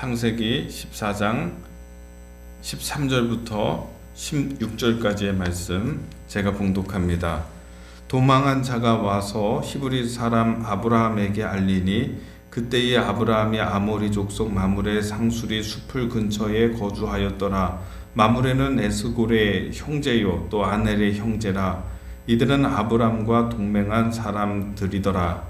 창세기 14장 13절부터 16절까지의 말씀 제가 봉독합니다. 도망한 자가 와서 히브리 사람 아브라함에게 알리니 그때에 아브라함이 아모리 족속 마물의 상수리 숲을 근처에 거주하였더라. 마물에는 에스골의 형제요 또 아넬의 형제라. 이들은 아브람과 동맹한 사람들이더라.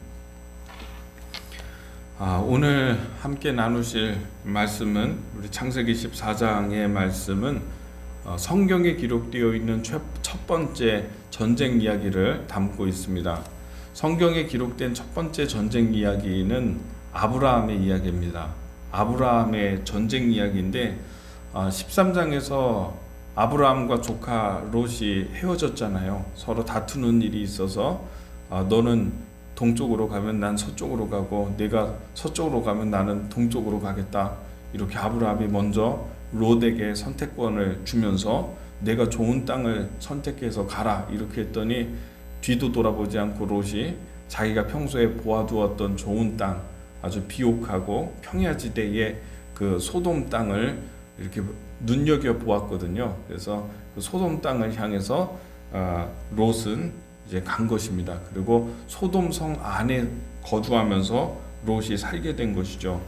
아, 오늘 함께 나누실 말씀은 우리 창세기 14장의 말씀은 어, 성경에 기록되어 있는 첫, 첫 번째 전쟁 이야기를 담고 있습니다. 성경에 기록된 첫 번째 전쟁 이야기는 아브라함의 이야기입니다. 아브라함의 전쟁 이야기인데 어, 13장에서 아브라함과 조카 롯이 헤어졌잖아요. 서로 다투는 일이 있어서 어, 너는 동쪽으로 가면 난 서쪽으로 가고 내가 서쪽으로 가면 나는 동쪽으로 가겠다. 이렇게 아브라함이 먼저 롯에게 선택권을 주면서 내가 좋은 땅을 선택해서 가라 이렇게 했더니 뒤도 돌아보지 않고 롯이 자기가 평소에 보아두었던 좋은 땅 아주 비옥하고 평야지대의 그 소돔 땅을 이렇게 눈여겨 보았거든요. 그래서 그 소돔 땅을 향해서 아, 롯은 이제 간 것입니다. 그리고 소돔성 안에 거주하면서 롯이 살게 된 것이죠.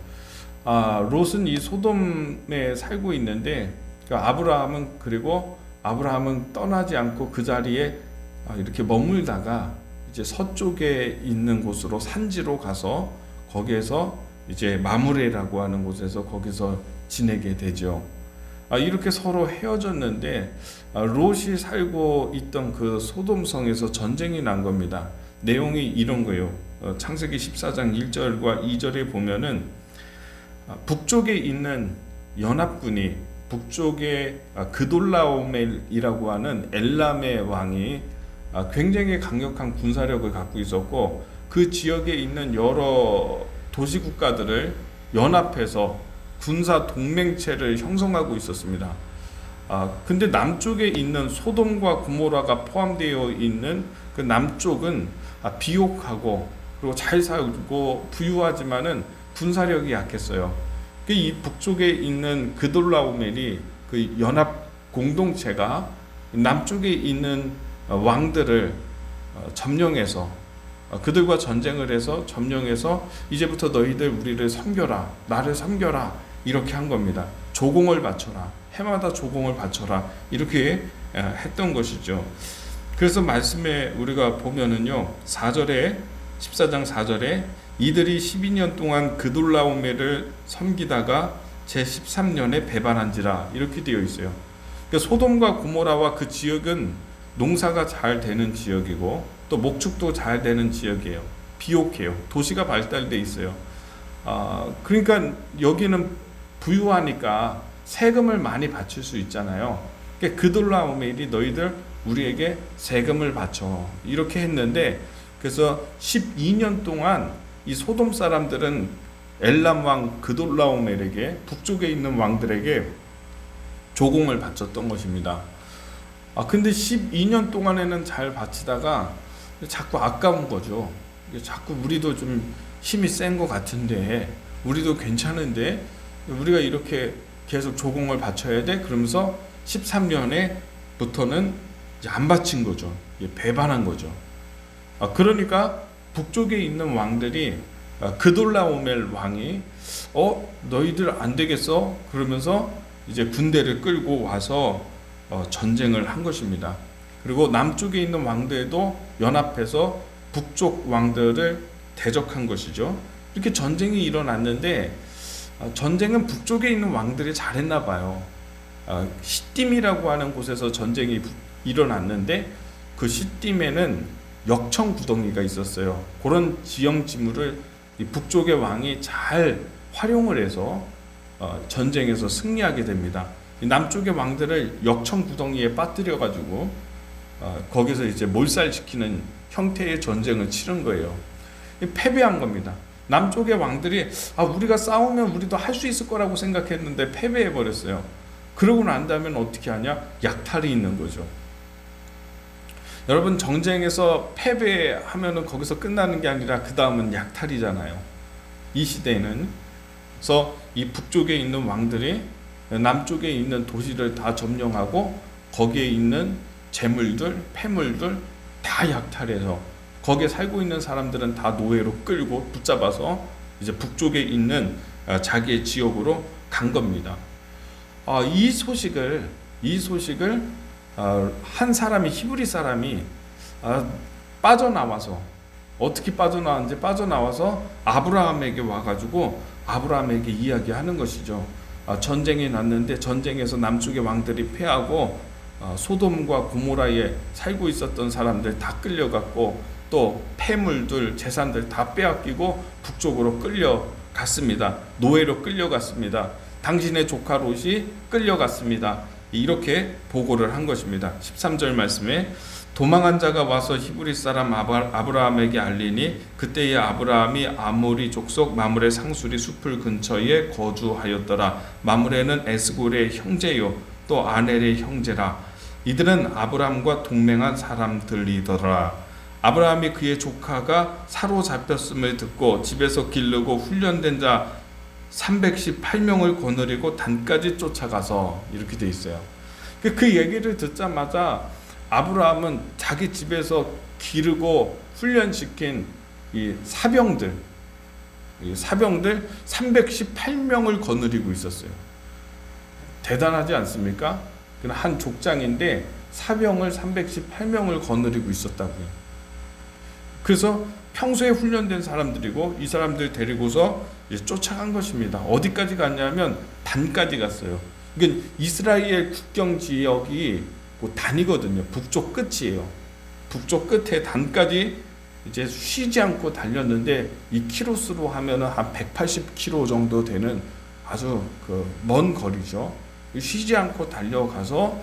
아, 롯은 이 소돔에 살고 있는데 그 아브라함은 그리고 아브라함은 떠나지 않고 그 자리에 아, 이렇게 머물다가 이제 서쪽에 있는 곳으로 산지로 가서 거기에서 이제 마무레라고 하는 곳에서 거기서 지내게 되죠. 아, 이렇게 서로 헤어졌는데 아, 롯이 살고 있던 그 소돔성에서 전쟁이 난 겁니다. 내용이 이런 거예요. 어, 창세기 14장 1절과 2절에 보면은 아, 북쪽에 있는 연합군이 북쪽에 아, 그돌라오멜이라고 하는 엘람의 왕이 아, 굉장히 강력한 군사력을 갖고 있었고 그 지역에 있는 여러 도시 국가들을 연합해서 군사 동맹체를 형성하고 있었습니다. 아, 근데 남쪽에 있는 소돔과 고모라가 포함되어 있는 그 남쪽은 아, 비옥하고 그리고 잘 살고 부유하지만은 군사력이 약했어요. 그이 북쪽에 있는 그돌라오멜이 그 연합 공동체가 남쪽에 있는 어, 왕들을 어, 점령해서 어, 그들과 전쟁을 해서 점령해서 이제부터 너희들 우리를 섬겨라 나를 섬겨라 이렇게 한 겁니다. 조공을 바쳐라 해마다 조공을 바쳐라 이렇게 했던 것이죠. 그래서 말씀에 우리가 보면은요 4절에 14장 4절에 이들이 12년 동안 그돌라오메를 섬기다가 제 13년에 배반한지라 이렇게 되어 있어요. 그러니까 소돔과 고모라와 그 지역은 농사가 잘 되는 지역이고 또 목축도 잘 되는 지역이에요. 비옥해요. 도시가 발달돼 있어요. 아 그러니까 여기는 부유하니까 세금을 많이 바칠 수 있잖아요. 그러니까 그돌라오멜이 너희들 우리에게 세금을 바쳐 이렇게 했는데 그래서 12년 동안 이 소돔 사람들은 엘람 왕 그돌라오멜에게 북쪽에 있는 왕들에게 조공을 바쳤던 것입니다. 아 근데 12년 동안에는 잘 바치다가 자꾸 아까운 거죠. 자꾸 우리도 좀 힘이 센 것 같은데 우리도 괜찮은데 우리가 이렇게 계속 조공을 바쳐야 돼 그러면서 13년에부터는 안 바친 거죠. 배반한 거죠. 아 그러니까 북쪽에 있는 왕들이 그돌라오멜 왕이 어 너희들 안 되겠어 그러면서 이제 군대를 끌고 와서 어, 전쟁을 한 것입니다. 그리고 남쪽에 있는 왕들도 연합해서 북쪽 왕들을 대적한 것이죠. 이렇게 전쟁이 일어났는데 어, 전쟁은 북쪽에 있는 왕들이 잘했나 봐요. 어, 시딤이라고 하는 곳에서 전쟁이 일어났는데 그 시딤에는 역청 구덩이가 있었어요. 그런 지형 지물을 북쪽의 왕이 잘 활용을 해서 어, 전쟁에서 승리하게 됩니다. 이 남쪽의 왕들을 역청 구덩이에 빠뜨려 가지고 어, 거기서 이제 몰살시키는 형태의 전쟁을 치른 거예요. 이 패배한 겁니다. 남쪽의 왕들이 아 우리가 싸우면 우리도 할 수 있을 거라고 생각했는데 패배해 버렸어요. 그러고 난 다음에 어떻게 하냐? 약탈이 있는 거죠. 여러분 정쟁에서 패배하면은 거기서 끝나는 게 아니라 그 다음은 약탈이잖아요. 이 시대에는 그래서 이 북쪽에 있는 왕들이 남쪽에 있는 도시를 다 점령하고 거기에 있는 재물들, 폐물들 다 약탈해서 거기에 살고 있는 사람들은 다 노예로 끌고 붙잡아서 이제 북쪽에 있는 아, 자기의 지역으로 간 겁니다. 아, 이 소식을 이 소식을 아, 한 사람이 히브리 사람이 아, 빠져나와서 어떻게 빠져나왔는지 빠져나와서 아브라함에게 와가지고 아브라함에게 이야기하는 것이죠. 아, 전쟁이 났는데 전쟁에서 남쪽의 왕들이 패하고 아, 소돔과 고모라에 살고 있었던 사람들 다 끌려갔고 또 폐물들 재산들 다 빼앗기고 북쪽으로 끌려갔습니다. 노예로 끌려갔습니다. 당신의 조카 롯이 끌려갔습니다. 이렇게 보고를 한 것입니다. 13절 말씀에 도망한 자가 와서 히브리 사람 아브라함에게 알리니 그때의 아브라함이 아모리 족속 마므레 상수리 숲을 근처에 거주하였더라. 마므레는 에스골의 형제요 또 아넬의 형제라. 이들은 아브라함과 동맹한 사람들이더라. 아브라함이 그의 조카가 사로잡혔음을 듣고 집에서 기르고 훈련된 자 318명을 거느리고 단까지 쫓아가서 이렇게 돼 있어요. 그- 그 얘기를 듣자마자 아브라함은 자기 집에서 기르고 훈련시킨 이 사병들, 이 사병들 318명을 거느리고 있었어요. 대단하지 않습니까? 한 족장인데 사병을 318명을 거느리고 있었다고요. 그래서 평소에 훈련된 사람들이고 이 사람들 데리고서 쫓아간 것입니다. 어디까지 갔냐면 단까지 갔어요. 그러니까 이스라엘 국경 지역이 그 단이거든요. 북쪽 끝이에요. 북쪽 끝에 단까지 이제 쉬지 않고 달렸는데 이 키로수로 하면은 한 180km 정도 되는 아주 그 먼 거리죠. 쉬지 않고 달려가서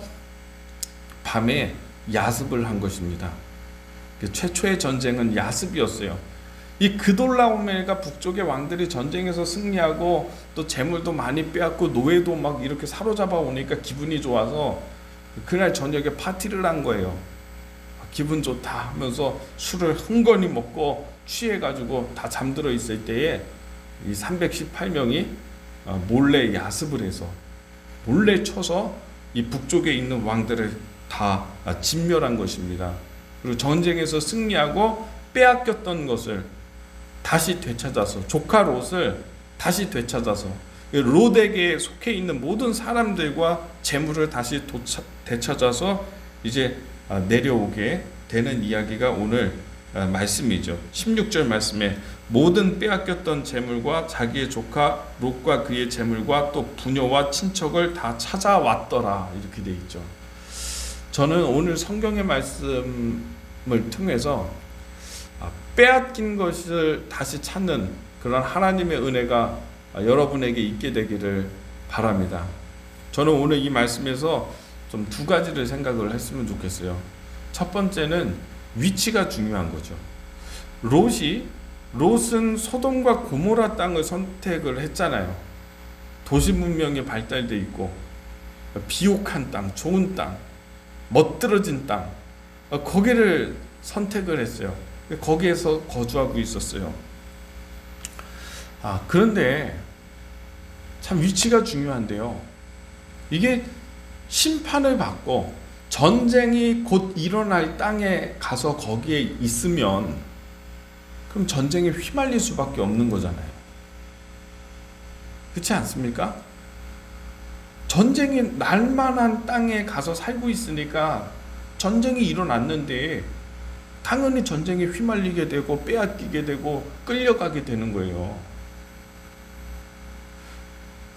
밤에 야습을 한 것입니다. 그 최초의 전쟁은 야습이었어요. 이 그돌라오멜가 북쪽의 왕들이 전쟁에서 승리하고 또 재물도 많이 빼앗고 노예도 막 이렇게 사로잡아 오니까 기분이 좋아서 그날 저녁에 파티를 한 거예요. 기분 좋다 하면서 술을 흥건히 먹고 취해가지고 다 잠들어 있을 때에 이 318명이 어, 몰래 야습을 해서 몰래 쳐서 이 북쪽에 있는 왕들을 다 진멸한 것입니다. 그리고 전쟁에서 승리하고 빼앗겼던 것을 다시 되찾아서 조카 롯을 다시 되찾아서 롯에게 속해 있는 모든 사람들과 재물을 다시 도차, 되찾아서 이제 아, 내려오게 되는 이야기가 오늘 아, 말씀이죠. 16절 말씀에 모든 빼앗겼던 재물과 자기의 조카 롯과 그의 재물과 또 부녀와 친척을 다 찾아왔더라 이렇게 돼 있죠. 저는 오늘 성경의 말씀을 통해서 아, 빼앗긴 것을 다시 찾는 그런 하나님의 은혜가 아, 여러분에게 있게 되기를 바랍니다. 저는 오늘 이 말씀에서 좀 두 가지를 생각을 했으면 좋겠어요. 첫 번째는 위치가 중요한 거죠. 롯이 롯은 소돔과 고모라 땅을 선택을 했잖아요. 도시 문명이 발달돼 있고 비옥한 땅, 좋은 땅, 멋들어진 땅 어, 거기를 선택을 했어요. 거기에서 거주하고 있었어요. 아 그런데 참 위치가 중요한데요. 이게 심판을 받고 전쟁이 곧 일어날 땅에 가서 거기에 있으면 그럼 전쟁에 휘말릴 수밖에 없는 거잖아요. 그렇지 않습니까? 전쟁이 날 만한 땅에 가서 살고 있으니까 전쟁이 일어났는데 당연히 전쟁에 휘말리게 되고 빼앗기게 되고 끌려가게 되는 거예요.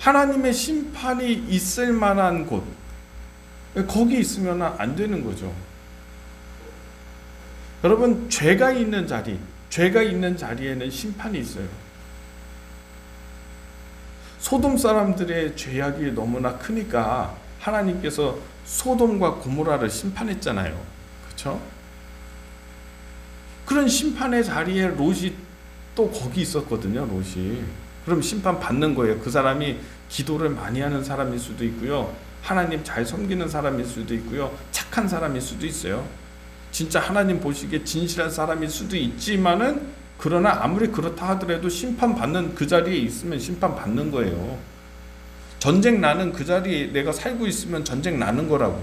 하나님의 심판이 있을 만한 곳 거기 있으면 안 되는 거죠. 여러분 죄가 있는 자리, 죄가 있는 자리에는 심판이 있어요. 소돔 사람들의 죄악이 너무나 크니까 하나님께서 소돔과 고모라를 심판했잖아요. 그렇죠? 그런 심판의 자리에 롯이 또 거기 있었거든요. 롯이. 그럼 심판 받는 거예요. 그 사람이 기도를 많이 하는 사람일 수도 있고요. 하나님 잘 섬기는 사람일 수도 있고요. 착한 사람일 수도 있어요. 진짜 하나님 보시기에 진실한 사람일 수도 있지만은 그러나 아무리 그렇다 하더라도 심판 받는 그 자리에 있으면 심판 받는 거예요. 전쟁 나는 그 자리에 내가 살고 있으면 전쟁 나는 거라고.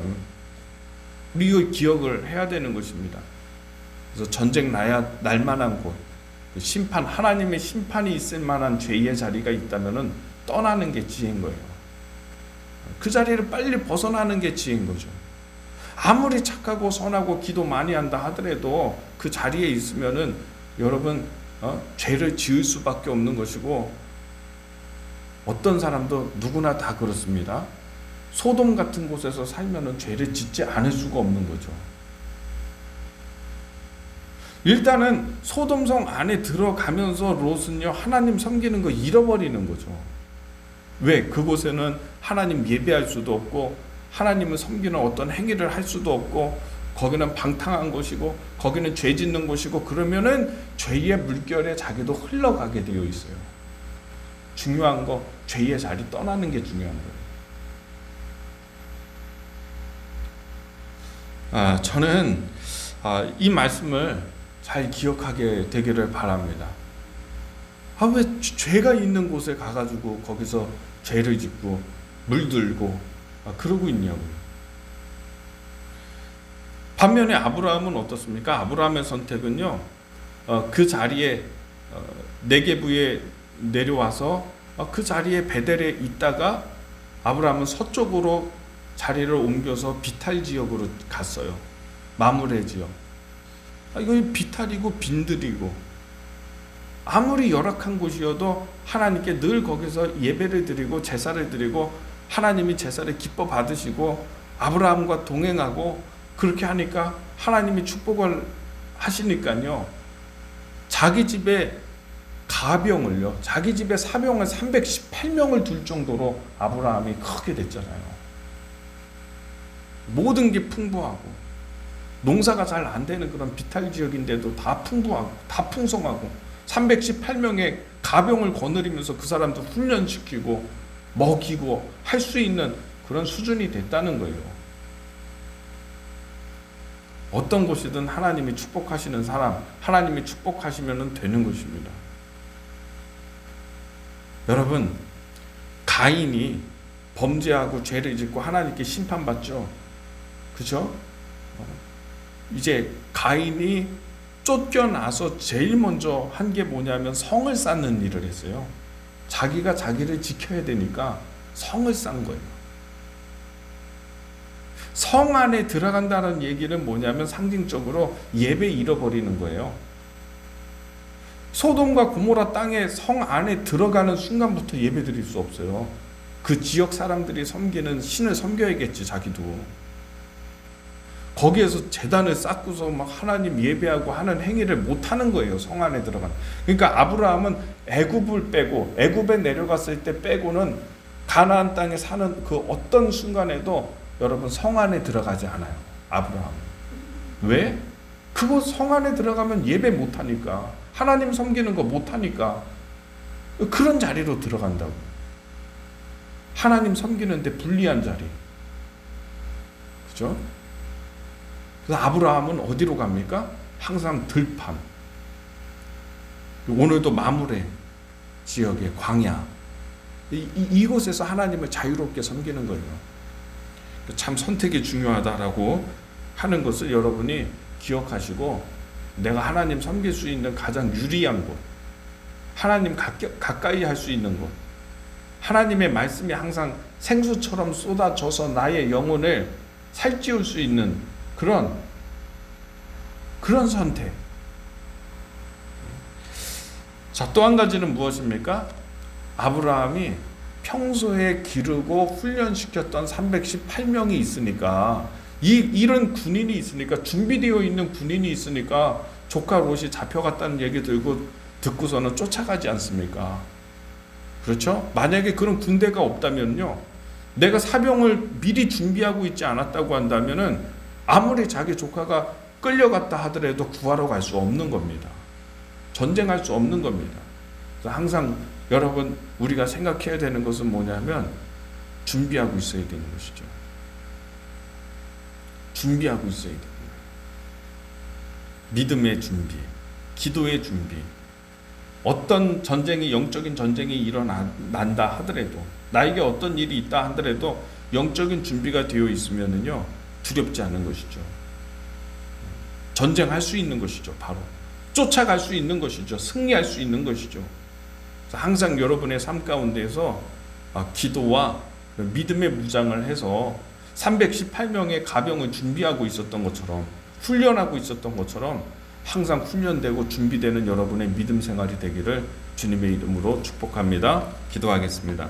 우리 이 기억을 해야 되는 것입니다. 그래서 전쟁 나야 날 만한 곳, 그 심판 하나님의 심판이 있을 만한 죄의 자리가 있다면은 떠나는 게 지혜인 거예요. 그 자리를 빨리 벗어나는 게 지혜인 거죠. 아무리 착하고 선하고 기도 많이 한다 하더라도 그 자리에 있으면은 여러분 어? 죄를 지을 수밖에 없는 것이고 어떤 사람도 누구나 다 그렇습니다. 소돔 같은 곳에서 살면은 죄를 짓지 않을 수가 없는 거죠. 일단은 소돔성 안에 들어가면서 롯은요 하나님 섬기는 거 잃어버리는 거죠. 왜 그곳에는 하나님 예배할 수도 없고 하나님을 섬기는 어떤 행위를 할 수도 없고 거기는 방탕한 곳이고 거기는 죄 짓는 곳이고 그러면은 죄의 물결에 자기도 흘러가게 되어 있어요. 중요한 거 죄의 자리 떠나는 게 중요한 거예요. 아 저는 아, 이 말씀을 잘 기억하게 되기를 바랍니다. 아, 왜 죄가 있는 곳에 가가지고 거기서 죄를 짓고 물들고 아, 그러고 있냐고요. 반면에 아브라함은 어떻습니까? 아브라함의 선택은요, 어, 그 자리에 어, 네게부에 내려와서 어, 그 자리에 베델에 있다가 아브라함은 서쪽으로 자리를 옮겨서 비탈 지역으로 갔어요. 마무레 지역. 아, 이거 비탈이고 빈들이고 아무리 열악한 곳이어도 하나님께 늘 거기서 예배를 드리고 제사를 드리고 하나님이 제사를 기뻐 받으시고 아브라함과 동행하고 그렇게 하니까 하나님이 축복을 하시니까요. 자기 집에 가병을요. 자기 집에 사병을 318명을 둘 정도로 아브라함이 크게 됐잖아요. 모든 게 풍부하고 농사가 잘 안 되는 그런 비탈 지역인데도 다 풍부하고 다 풍성하고 318명의 가병을 거느리면서 그 사람도 훈련시키고 먹이고 할 수 있는 그런 수준이 됐다는 거예요. 어떤 곳이든 하나님이 축복하시는 사람, 하나님이 축복하시면 되는 것입니다. 여러분, 가인이 범죄하고 죄를 짓고 하나님께 심판받죠. 그죠? 이제 가인이 쫓겨나서 제일 먼저 한 게 뭐냐면 성을 쌓는 일을 했어요. 자기가 자기를 지켜야 되니까 성을 쌓은 거예요. 성 안에 들어간다는 얘기는 뭐냐면 상징적으로 예배 잃어버리는 거예요. 소돔과 고모라 땅에 성 안에 들어가는 순간부터 예배 드릴 수 없어요. 그 지역 사람들이 섬기는 신을 섬겨야겠지, 자기도. 거기에서 재단을 쌓고서 막 하나님 예배하고 하는 행위를 못 하는 거예요. 성 안에 들어간. 그러니까 아브라함은 애굽을 빼고 애굽에 내려갔을 때 빼고는 가나안 땅에 사는 그 어떤 순간에도 여러분 성 안에 들어가지 않아요. 아브라함. 왜? 그거 성 안에 들어가면 예배 못 하니까 하나님 섬기는 거 못 하니까 그런 자리로 들어간다고. 하나님 섬기는데 불리한 자리. 그죠? 그래서 아브라함은 어디로 갑니까? 항상 들판. 오늘도 마무레 지역의 광야. 이, 이, 곳에서 하나님을 자유롭게 섬기는 거예요. 참 선택이 중요하다라고 하는 것을 여러분이 기억하시고 내가 하나님 섬길 수 있는 가장 유리한 곳, 하나님 가까이 할 수 있는 곳, 하나님의 말씀이 항상 생수처럼 쏟아져서 나의 영혼을 살찌울 수 있는 그런 그런 선택. 자, 또 한 가지는 무엇입니까? 아브라함이 평소에 기르고 훈련시켰던 318명이 있으니까 이 이런 군인이 있으니까 준비되어 있는 군인이 있으니까 조카 롯이 잡혀갔다는 얘기 들고 듣고서는 쫓아가지 않습니까? 그렇죠? 만약에 그런 군대가 없다면요. 내가 사병을 미리 준비하고 있지 않았다고 한다면은 아무리 자기 조카가 끌려갔다 하더라도 구하러 갈 수 없는 겁니다. 전쟁할 수 없는 겁니다. 그래서 항상 여러분 우리가 생각해야 되는 것은 뭐냐면 준비하고 있어야 되는 것이죠. 준비하고 있어야 됩니다. 믿음의 준비, 기도의 준비. 어떤 전쟁이 영적인 전쟁이 일어난다 하더라도 나에게 어떤 일이 있다 하더라도 영적인 준비가 되어 있으면은요 두렵지 않은 것이죠. 전쟁할 수 있는 것이죠. 바로 쫓아갈 수 있는 것이죠. 승리할 수 있는 것이죠. 항상 여러분의 삶 가운데서 아, 기도와 믿음의 무장을 해서 318명의 가병을 준비하고 있었던 것처럼 훈련하고 있었던 것처럼 항상 훈련되고 준비되는 여러분의 믿음 생활이 되기를 주님의 이름으로 축복합니다. 기도하겠습니다.